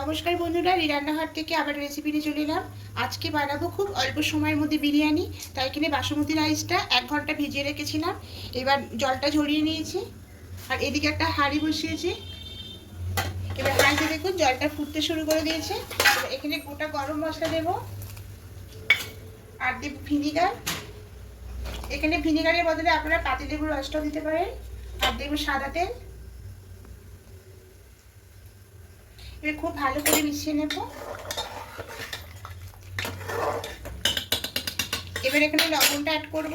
নমস্কার বন্ধুরা, এই রান্নাঘর থেকে আবার রেসিপি নিয়ে চলে এলাম। আজকে বানাবো খুব অল্প সময়ের মধ্যে বিরিয়ানি। তাই এখানে বাসমতি রাইসটা এক ঘণ্টা ভিজিয়ে রেখেছিলাম। এবার জলটা ঝরিয়ে নিয়েছি। আর এদিকে একটা হাঁড়ি বসিয়েছি। এবার হাঁড়িতে দেখুন জলটা ফুটতে শুরু করে দিয়েছে। এবার এখানে গোটা গরম মশলা দেবো। আর দেব ভিনিগার এখানে ভিনিগারের বদলে আপনারা পাতি পাতিলেবুর রসটাও দিতে পারেন। আর দেবো সাদা তেল এবার খুব ভালো করে মিশিয়ে নেব। এবার এখানে লবণটা অ্যাড করব।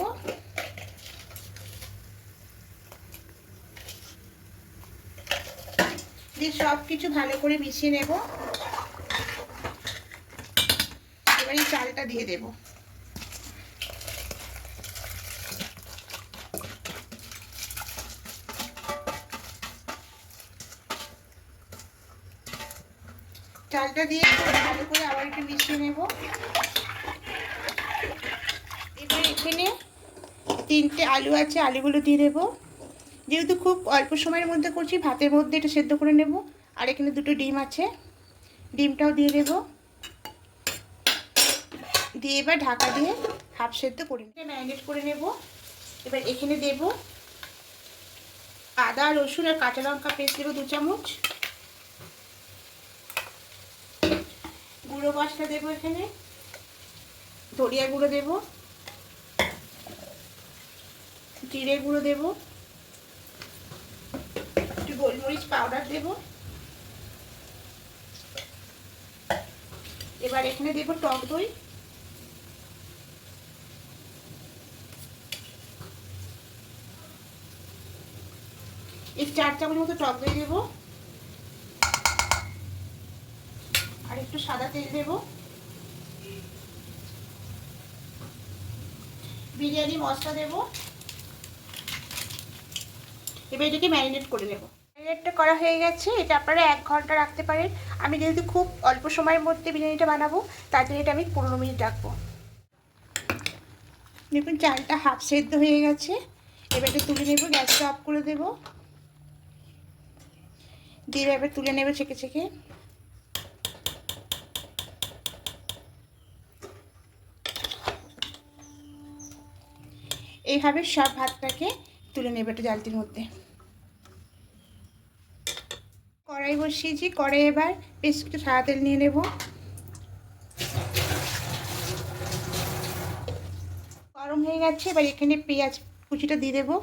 দিয়ে সব কিছু ভালো করে মিশিয়ে নেব। এবার এই চালটা দিয়ে দেব। চালটা দিয়ে ভালো করে আবার একটু মিশিয়ে নেব। এবার এখানে তিনটে আলু আছে, আলুগুলো দিয়ে দেবো। যেহেতু খুব অল্প সময়ের মধ্যে করছি, ভাতের মধ্যে এটা সেদ্ধ করে নেব। আর এখানে দুটো ডিম আছে, ডিমটাও দিয়ে দেব। দিয়ে এবার ঢাকা দিয়ে হাফ সেদ্ধ করে ম্যারিনেট করে নেব। এবার এখানে দেব আদা, রসুন আর কাঁচা লঙ্কা পেস্ট দেবো দু চামচ। গুঁড়ো মশলা দেবো এখানে। ধরিয়া গুঁড়ো দেবো। জিরে গুঁড়ো দেবো। একটু গোলমরিচ পাউডার দেবো। এবার এখানে দেবো টক দই। এই চার চামচ মতো টক দই দেবো আর একটু সাদা তেল দেব। বিরিয়ানি, মশলা দেব। এবার এটাকে ম্যারিনেট করে নেব। ম্যারিনেটটা করা হয়ে গেছে, এটা আপনারা এক ঘণ্টা রাখতে পারেন। আমি যেহেতু খুব অল্প সময়ের মধ্যে বিরিয়ানিটা বানাবো, তার জন্য এটা আমি পনেরো মিনিট রাখব। দেখুন, চালটা হাফ সেদ্ধ হয়ে গেছে। এবার এটা তুলে নেব, গ্যাসটা অফ করে দেব। দিয়ে এবার তুলে নেবে ছেঁকে ছেঁকে। এইভাবে সব ভাতটাকে তুলে নেবে একটু জালতির মধ্যে। কড়াই বসিয়েছি, কড়াই এবার বেশ একটু সাদা তেল নিয়ে নেব। গরম হয়ে গেছে, এবার এখানে পেঁয়াজ কুচিটা দিয়ে দেবো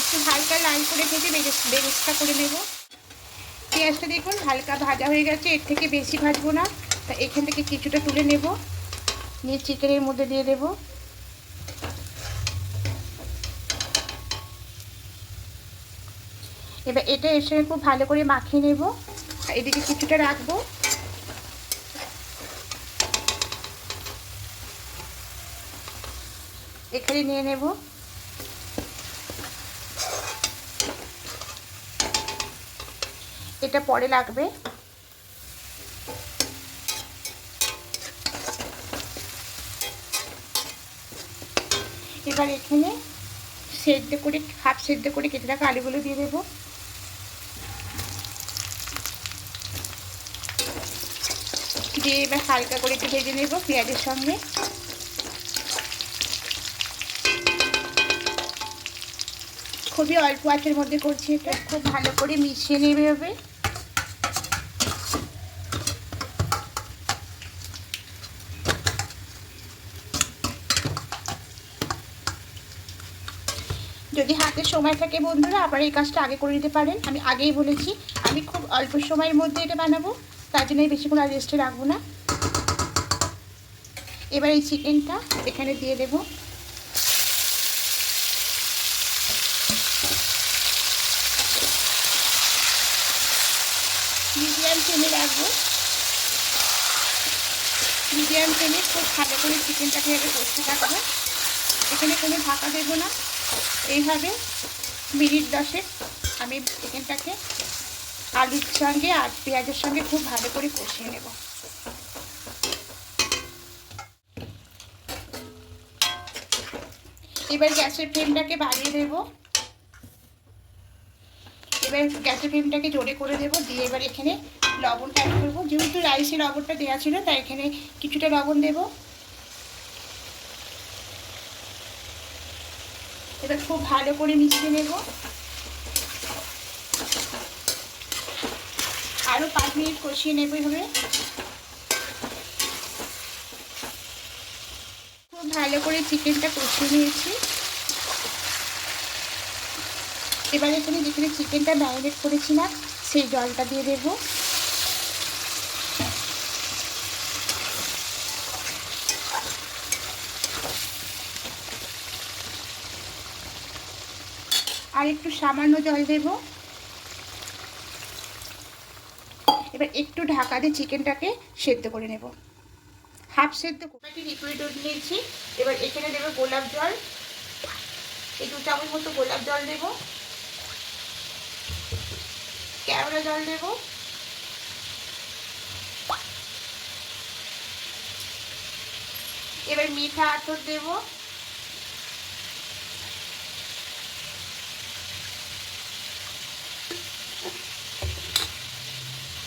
একটু হালকা লাল করে ভেজে বেরেস্তা করে নেব। পেঁয়াজটা দেখুন হালকা ভাজা হয়ে গেছে, এর থেকে বেশি ভাজবো না। তা এখান থেকে কিছুটা তুলে নেব। নিয়ে চিকেনের মধ্যে দিয়ে দেব। এবার এটা এর সঙ্গে খুব ভালো করে মাখিয়ে নেব। এদিকে কিছুটা রাখব। এখানে নিয়ে নেব। এটা পরে লাগবে। এবার এখানে সেদ্ধ করে, হাফ সেদ্ধ করে কেটে রাখা আলুগুলো দিয়ে দেবো। দিয়ে এবার হালকা করে একটু ভেজে নেব পেঁয়াজের সঙ্গে। খুবই অল্প আঁচের মধ্যে করছি এটা। খুব ভালো করে মিশিয়ে নেবে যদি হাতে সময় থাকে বন্ধুরা, আবার এই কাজটা আগে করে নিতে পারেন। আমি আগেই বলেছি, আমি খুব অল্প সময়ের মধ্যে এটা বানাবো, তার জন্য বেশিক্ষণ আর রেস্টে রাখব না। এবার এই চিকেনটা এখানে দিয়ে দেবো। মিডিয়াম ফ্লেমে রাখব। মিডিয়াম ফ্লেমে খুব ভালো করে চিকেনটাকে এভাবে কষতে থাকব। এখানে কোনো ঢাকা দেবো না। এইভাবে মিনিট দশেক আমি চিকেনটাকে আলুর সঙ্গে আর পেঁয়াজের সঙ্গে খুব ভালো করে কষিয়ে নেব। এবার গ্যাসের ফ্লেমটাকে বাড়িয়ে দেব। এবার গ্যাসের ফ্লেমটাকে জোরে করে দেব। দিয়ে এবার এখানে লবণটা অ্যাড করব। যেহেতু রাইসে লবণটা দেওয়া ছিল, তাই এখানে কিছুটা লবণ দেব। এবার খুব ভালো করে মিশিয়ে নেব। আরও পাঁচ মিনিট কষিয়ে নেব এভাবে। খুব ভালো করে চিকেনটা কষিয়ে নিয়েছি। এবারে তুমি যেখানে চিকেনটা ম্যারিনেট করেছিলাম, সেই জলটা দিয়ে দেবো। আর একটু সামান্য জল দেব। এবার একটু ঢাকা দিয়ে চিকেনটাকে সেদ্ধ করে নেব। হাফ সেদ্ধ কোপাটি লিকুইড নিয়েছি। এবার এখানে দেবো গোলাপ জল। এই দু চামচ মতো গোলাপ জল দেবো। কেওড়া জল দেবো। এবার মিঠা আতর দেবো।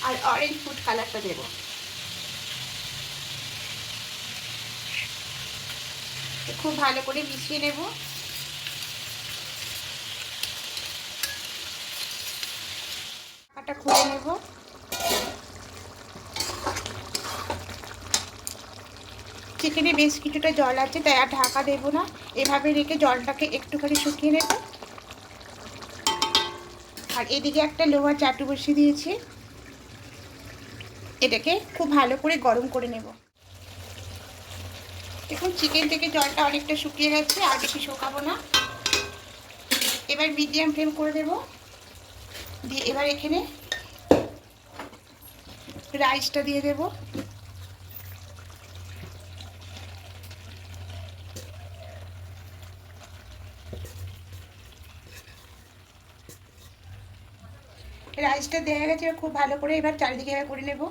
আর অরেঞ্জ ফুড কালারটা দেব। খুব ভালো করে মিশিয়ে নেব। ঢাকাটা খুলে নেব। চিকেনে বেশ কিছুটা জল আছে তাই আর ঢাকা দেবো না। এভাবে রেখে জলটাকে একটুখানি শুকিয়ে নেব। আর এদিকে একটা লোহার চাটু বসিয়ে দিয়েছি। এটাকে খুব ভালো করে গরম করে নেব। দেখুন চিকেন থেকে জলটা অনেকটা শুকিয়ে গেছে, আর বেশি শুকাবো না। এবার মিডিয়াম ফ্লেম করে দেব দিয়ে এবার এখানে রাইসটা দিয়ে দেব। রাইসটা দেওয়া গেছে খুব ভালো করে এবার চারিদিকে করে নেব।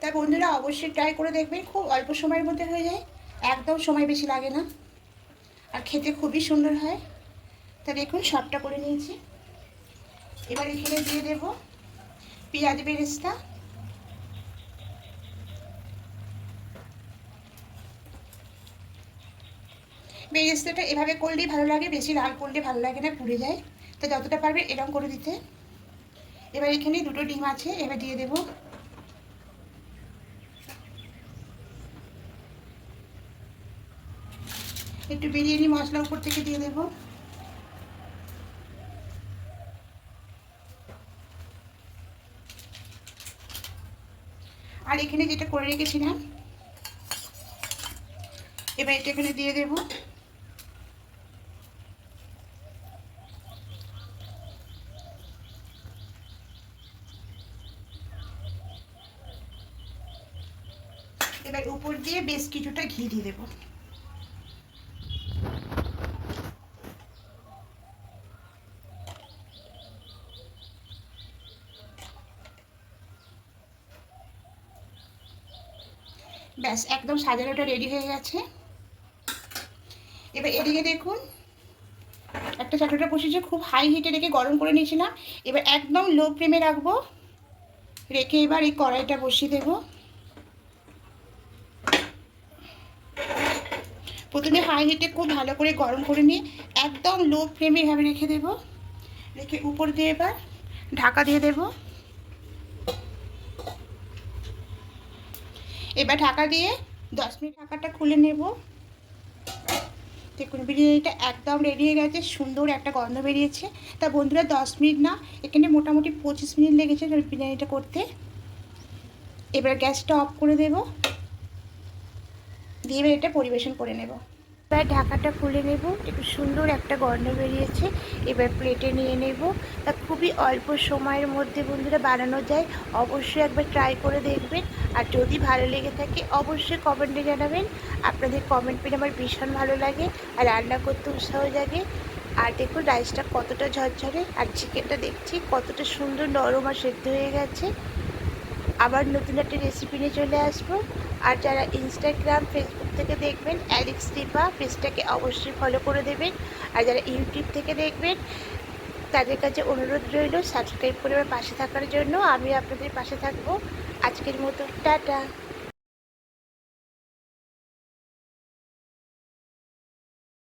তা বন্ধুরা অবশ্যই ট্রাই করে দেখবেন, খুব অল্প সময়ের মধ্যে হয়ে যায়। একদম সময় বেশি লাগে না। আর খেতে খুবই সুন্দর হয়। তা দেখুন, সবটা করে নিয়েছি। এবার এখানে দিয়ে দেব পেঁয়াজ বেরেস্তা। বেরেস্তাটা এভাবে করলেই ভালো লাগে, বেশি লাল করলে ভালো লাগে না, পুড়ে যায়। তো যতটা পারবে এরকম করে দিতে। এবার এখানে দুটো ডিম আছে, এবার দিয়ে দেব। একটু বিরিয়ানি মশলা উপর থেকে দিয়ে দেব। আর এখানে যেটা করে রেখেছিলাম, এবার এটা এখানে দিয়ে দেবো। এবার উপর দিয়ে বেশ কিছুটা ঘি দিয়ে দেবো। ব্যাস, একদম সাজানোটা রেডি হয়ে গেছে। এবার এদিকে দেখুন, একটা চাটুটা বসেছে, খুব হাই হিটে রেখে গরম করে নিয়েছিলাম। এবার একদম লো ফ্লেমে রাখব। রেখে এবার এই কড়াইটা বসিয়ে দেবো। প্রথমে হাই হিটে খুব ভালো করে গরম করে নিয়ে একদম লো ফ্লেমে এভাবে রেখে দেব। রেখে উপর দিয়ে এবার ঢাকা দিয়ে দেব। এবার ঢাকা দিয়ে দশ মিনিট ঢাকাটা খুলে নেব। দেখুন, বিরিয়ানিটা একদম রেডি হয়ে গেছে, সুন্দর একটা গন্ধ বেরিয়েছে। তা বন্ধুরা, দশ মিনিট না, এখানে মোটামুটি পঁচিশ মিনিট লেগেছে বিরিয়ানিটা করতে। এবার গ্যাসটা অফ করে দেব। দিয়ে এবার এটা পরিবেশন করে নেব। এবার ঢাকাটা খুলে নেব। একটু সুন্দর একটা গন্ধ বেরিয়েছে। এবার প্লেটে নিয়ে নেব। তা খুবই অল্প সময়ের মধ্যে বন্ধুরা বানানো যায়। অবশ্যই একবার ট্রাই করে দেখবেন। আর যদি ভালো লেগে থাকে, অবশ্যই কমেন্টে জানাবেন। আপনাদের কমেন্ট পেয়ে আমার ভীষণ ভালো লাগে আর রান্না করতে উৎসাহ জাগে। আর দেখুন রাইসটা কতটা ঝরঝরে আর চিকেনটা দেখছি কতটা সুন্দর নরম আর সেদ্ধ হয়ে গেছে। আবার নতুন একটা রেসিপি নিয়ে চলে আসব। আর যারা ইনস্টাগ্রাম ফেসবুক থেকে দেখবেন অ্যালেক্স দীপা পেজটাকে অবশ্যই ফলো করে দেবেন। আর যারা ইউটিউব থেকে দেখবেন, তাদের কাছে অনুরোধ রইল সাবস্ক্রাইব করে পাশে থাকার জন্য। আমি আপনাদের পাশে থাকব। আজকের মতো, টাটা!